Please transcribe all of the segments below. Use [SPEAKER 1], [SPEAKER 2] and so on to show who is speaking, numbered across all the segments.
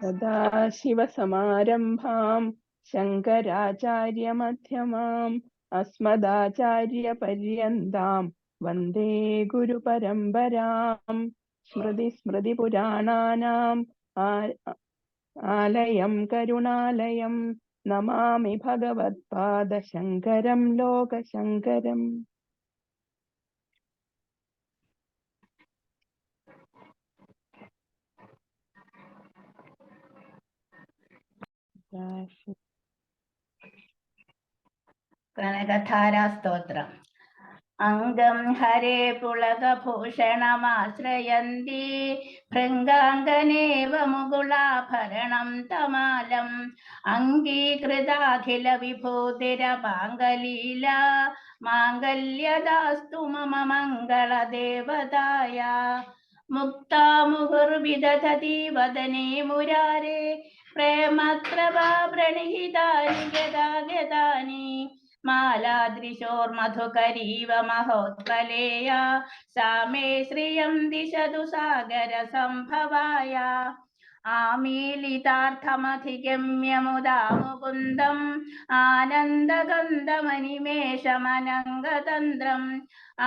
[SPEAKER 1] സദാശിവസമാരംഭാം ശങ്കരാചാര്യമധ്യമാം അസ്മദാചാര്യപര്യന്താം വന്ദേ ഗുരുപരമ്പരാം. സ്മൃതി സ്മൃതിപുരാണാനാം ആ- ആലയം കരുണാലയം. നമാമി ഭഗവത്പാദശങ്കരം ലോകശങ്കരം.
[SPEAKER 2] കനകധാരാസ്തോത്രം അംഗം ഹരേ പുളകഭൂഷണമാശ്രയന്തി ഭൃംഗാംഗനേവ മുകുളാഭരണം തമാലം അംഗീകൃതാഖില വിഭൂതിരപാങ്കലീല മാംഗല്യദാസ്തു മമ മംഗളദേവതായ മുക്താമുഹുർവിദധതി വദനേ മുരാരേ പ്രേമത്രവാ പ്രണിഹിതാനി ഗതാഗതാനി മാലാദൃശോർമധുകരീവ മഹോത്കലേയ സാമേ ശ്രിയം ദിശതു സാഗര സംഭവായ. ആമീലിതാർത്ഥമധിഗമ്യ മുദാ മുകുന്ദം ആനന്ദഗന്ധമനിമേഷമനംഗതന്ത്രം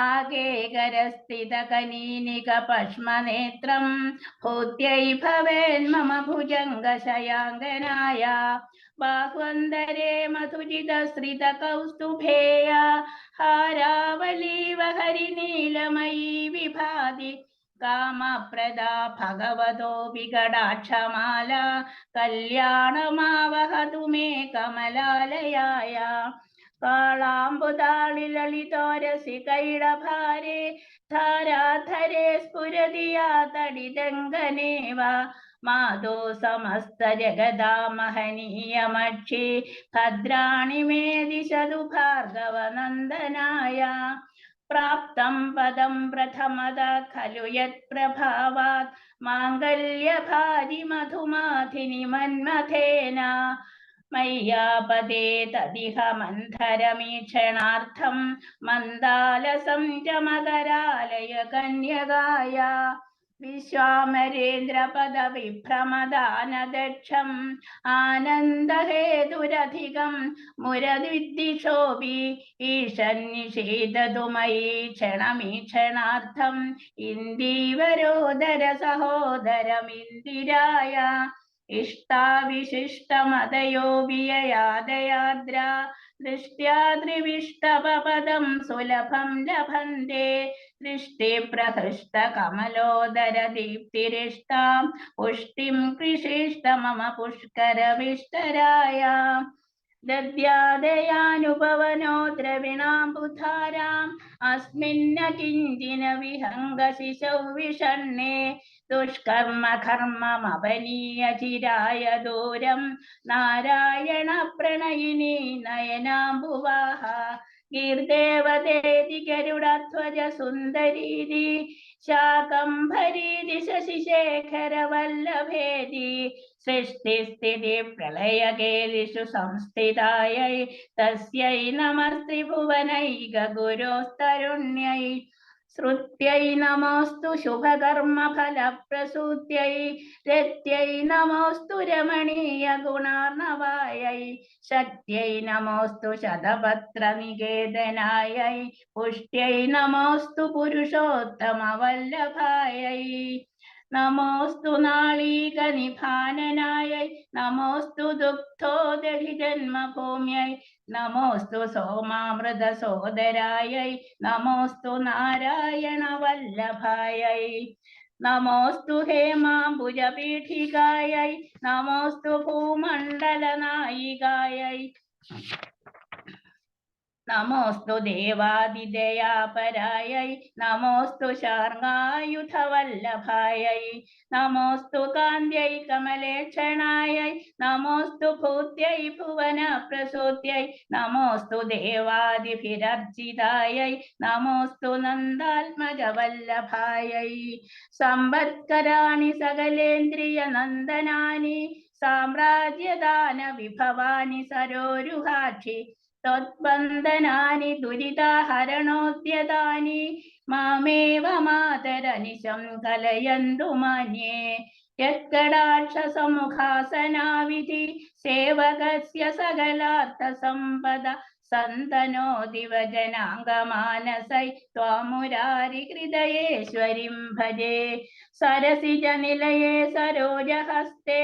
[SPEAKER 2] ആകേകരസ്ഥിതകനീനിക പശ്മനേത്രം ഭൂത്यै ഭവേന്മമ ഭുജംഗശയാങ്കനായ ബാഹ്വന്തരേ മധുജിതശ്രിത കൗസ്തുഭേയ ഹാരാവലീവ ഹരിനീലമയീ വിഭാതി കാമപ്രദാ ഭഗവതോ വികടാക്ഷമാല കല്യാണമാവഹതു മേ കമലാലയായ. കാളാമ്പുതാളിലളിതോരസി കൈടഭാരെ ധാരാധരേ സ്ഫുരതിയാ തടിതങ്കനേവ. മാതോ സമസ്ത ജഗദാമഹനീയമക്ഷി ഭദ്രാണി മേ ദിശതു ഭാർഗവനന്ദനായ പ്രാപ്തം പദം പ്രഥമത ഖലു യത്പ്രഭാവാത് മാംഗല്യഭാരി മധുമാധിനി മന്മഥേന. മയ്യാപദേ തദിഹ മന്ധരമീക്ഷണാർത്ഥം മന്ദാലസം ച മകരാലയ കന്യകായ വിശ്വാമരേന്ദ്രപദ വിഭ്രമദാനദക്ഷം ആനന്ദഹേതുരധികം മുരദ്വിദ്ദിശോഭി ഈശന്നിഷേദതു മയീ ക്ഷണമീക്ഷണാർത്ഥം. ഇന്ദീവരോദര സഹോദരമിന്ദിരായ इष्टाविशिष्टमदयो विययादयाद्रा दृष्ट्या त्रिविष्टपदं सुलभं लभन्ते। दृष्टिप्रहृष्टकमलोदरदीप्तिरिष्टां पुष्टिं कृषिष्ट मम पुष्करविष्टरायाम्। ദദ്യാദയാനുപവനോ ദ്രവിണാംബുധാരാം. അസ്മിന്ന കിഞ്ചിന വിഹംഗശിശൗ വിഷണ്ണേ. ദുഷ്കർമ്മ കർമ്മമപനീയ ചിരായ ദൂരം. നാരായണ പ്രണയിനി നയനാംബുവാഹ. ഗീർദേവതേതി ഗരുഡധ്വജ സുന്ദരീതി ശാകംഭരീതി ശശിശേഖര വല്ലഭേതി സൃഷ്ടിസ്ഥിതി പ്രളയകേലിഷു സംസ്ഥിതായൈ തസ്യൈ നമസ്ത്രിഭുവനൈക ഗുരോസ്തരുണ്യൈ. ശ്രുത്യൈ നമോസ്തു ശുഭകർമ്മഫലപ്രസൂത്यै രത്यै നമോസ്തു രമണീയ ഗുണാർണവായൈ ശക്ത്यै നമോസ്തു ശതപത്രനികേതനായൈ പുഷ്ട്यै നമോസ്തു പുരുഷോത്തമവല്ലഭായൈ. नमोस्तु नाळीकनिभाननायै नमोस्तु दुग्धोदधिजन्मभूम्यै नमोस्तु सोमामृतसोदरायै नमोस्तु नारायण नारायणवल्लभायै नमोस्तु हेमाम्बुजपीठिकायै नमोस्तु भूमण्डलनायिकायै। നമോസ്തു ദേവാതിദയാപരായൈ നമോസ്തു ശാർഗായുധവല്ലഭായൈ നമോസ്തു കാന്ത്യൈ കമലേക്ഷണായൈ നമോസ്തു ഭൂത്യൈ ഭുവന പ്രസൂത്യൈ നമോസ്തു ദേവാദിഭിരർജിതായൈ നമോസ്തു നന്ദാത്മജവല്ലഭായൈ. സമ്പത്കരാണി സകലേന്ദ്രിയ നന്ദനാനി. സാമ്രാജ്യദാന വിഭവാനി സരോരുഹാക്ഷി त्वद्बन्धनानि दुरिताहरणोद्यतानि मामेव मातरनिशं कलयन्तु मान्ये यत्कडाक्षसमुखासनाविधि सेवकस्य सकलार्थसम्पद सन्तनोदिव जनाङ्गमानसै त्वामुरारिहृदयेश्वरीं भजे सरसिजनिलये सरोजहस्ते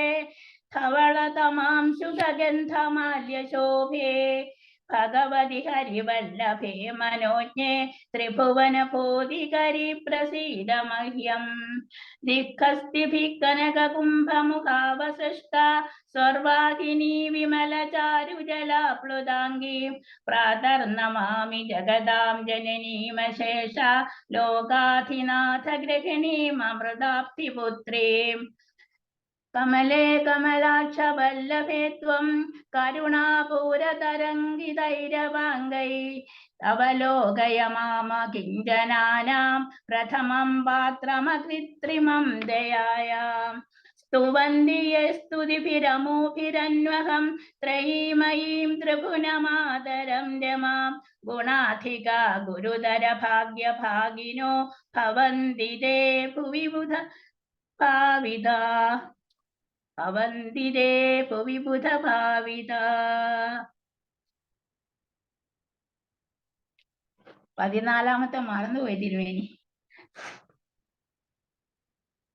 [SPEAKER 2] धवळतमां शुभगन्धमाल्यशोभे भगवति हरिवल्लभे मनोज्ञे त्रिभुवनभूधिकरि प्रसीद मह्यम् दिक्खस्तिभिः कनककुम्भमुखावसृष्टा सर्वादिनी विमलचारुजलाप्लुताङ्गी प्रातर्नमामि जगदां जननीमशेषा लोकाधिनाथगृहिणीमृताप्तिपुत्रीम् കമലേ കമലാക്ഷവല്ലഭേ ത്വം കരുണാപൂരതരംഗിതൈരവാംഗൈ അവലോകയ മാമ കിഞ്ചനാനാം പ്രഥമം പാത്രമകൃത്രിമം ദയായാം. സ്തുവന്തി യേ സ്തുതിഭിരമൂഭിരന്വഹം ത്രയീമയീം ത്രിഭുനമാതരം രമാം. ഗുണാധിക ഗുരുതര ഭാഗ്യഭാഗിനോ ഭവന്തി ദേ ഭുവി ബുധ ഭാവിത. അവന്തിരേ ഭുവി ബുധ ഭാവിത പതിനാലാമത്തെ മറന്നുപോയി തിരുവേനി